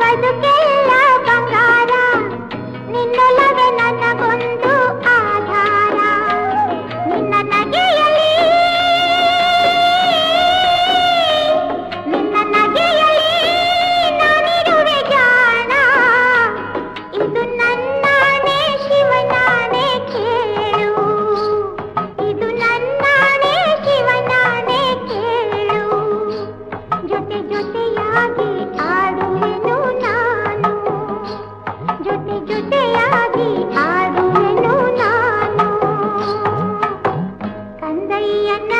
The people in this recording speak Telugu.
ಕಾಯ್ದಕ್ಕೆ ಜೊತೆಯಾಗಿ ಆಡುವೆನು ನಾನು ಕಂದಯ್ಯನ